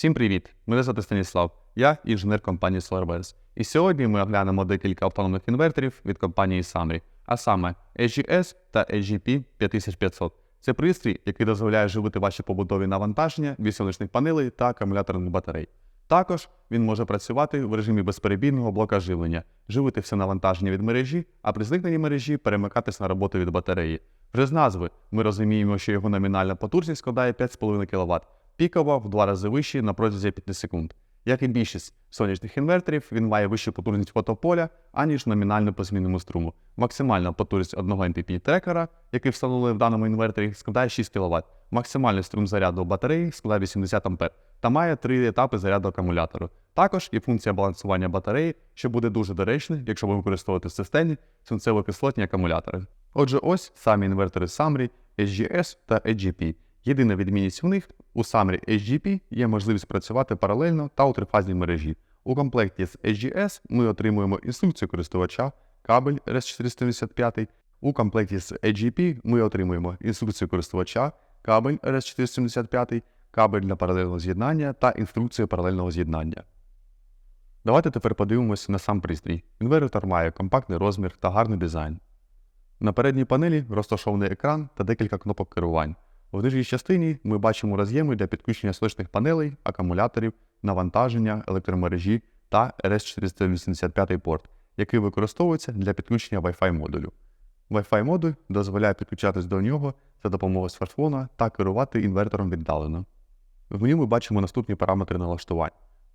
Всім привіт! Мене звати Станіслав, я інженер компанії SolarBase. І сьогодні ми оглянемо декілька автономних інверторів від компанії Samri, а саме SGS та SGP 5500. Це пристрій, який дозволяє живити ваші побутові навантаження від сонячних панелей та акумуляторних батарей. Також він може працювати в режимі безперебійного блока живлення, живити все навантаження від мережі, а при зникненні мережі перемикатись на роботу від батареї. Вже з назви ми розуміємо, що його номінальна потужність складає 5,5 кВт, пікова в два рази вищий на протязі 5 секунд. Як і більшість сонячних інверторів, він має вищу потужність фотополя, аніж номінальну по змінному струму. Максимальна потужність одного MPP трекера, який встановлений в даному інверторі, складає 6 кВт. Максимальний струм заряду батареї складає 80 А та має три етапи заряду акумулятору. Також є функція балансування батареї, що буде дуже доречною, якщо ви використовуєте в системі свинцево-кислотні акумулятори. Отже, ось самі інвертори Samri, SGS та EGP. Єдина відмінність у них у Samri SGP є можливість працювати паралельно та у трифазній мережі. У комплекті з SGS ми отримуємо інструкцію користувача, кабель RS475. У комплекті з EGP ми отримуємо інструкцію користувача, кабель RS475, кабель для паралельного з'єднання та інструкцію паралельного з'єднання. Давайте тепер подивимося на сам пристрій. Інвертор має компактний розмір та гарний дизайн. На передній панелі розташований екран та декілька кнопок керувань. В нижній частині ми бачимо роз'єми для підключення сонячних панелей, акумуляторів, навантаження, електромережі та RS485 порт, який використовується для підключення Wi-Fi модулю. Wi-Fi модуль дозволяє підключатись до нього за допомогою смартфона та керувати інвертором віддалено. В меню ми бачимо наступні параметри налаштувань: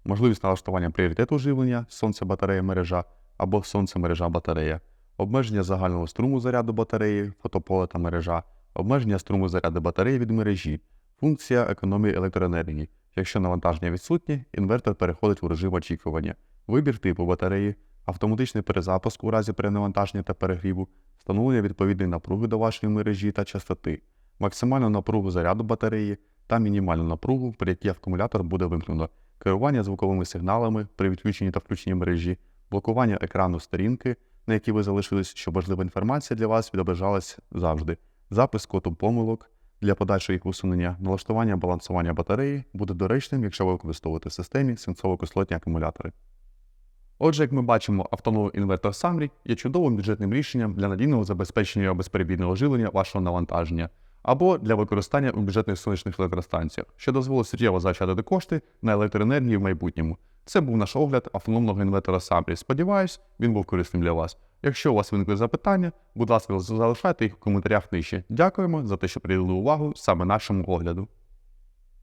можливість налаштування пріоритету живлення, сонце батарея мережа або сонце мережа батарея, обмеження загального струму заряду батареї, фотополе та мережа, обмеження струму заряду батареї від мережі, функція економії електроенергії. Якщо навантаження відсутнє, інвертор переходить у режим очікування, вибір типу батареї, автоматичний перезапуск у разі перенавантаження та перегріву, встановлення відповідної напруги до вашої мережі та частоти, максимальну напругу заряду батареї та мінімальну напругу, при якій акумулятор буде вимкнено, керування звуковими сигналами при відключенні та включенні мережі, блокування екрану сторінки, на якій ви залишились, щоб важлива інформація для вас відображалась завжди, запис коду помилок для подальшого їх усунення, налаштування балансування батареї буде доречним, якщо ви використовуєте в системі свинцово-кислотні акумулятори. Отже, як ми бачимо, автономний інвертор Samri є чудовим бюджетним рішенням для надійного забезпечення безперебійного живлення вашого навантаження або для використання у бюджетних сонячних електростанціях, що дозволить суттєво заощадити кошти на електроенергію в майбутньому. Це був наш огляд автономного інвертора Samri. Сподіваюсь, він був корисним для вас. Якщо у вас виникли запитання, будь ласка, залишайте їх в коментарях нижче. Дякуємо за те, що приділили увагу саме нашому огляду.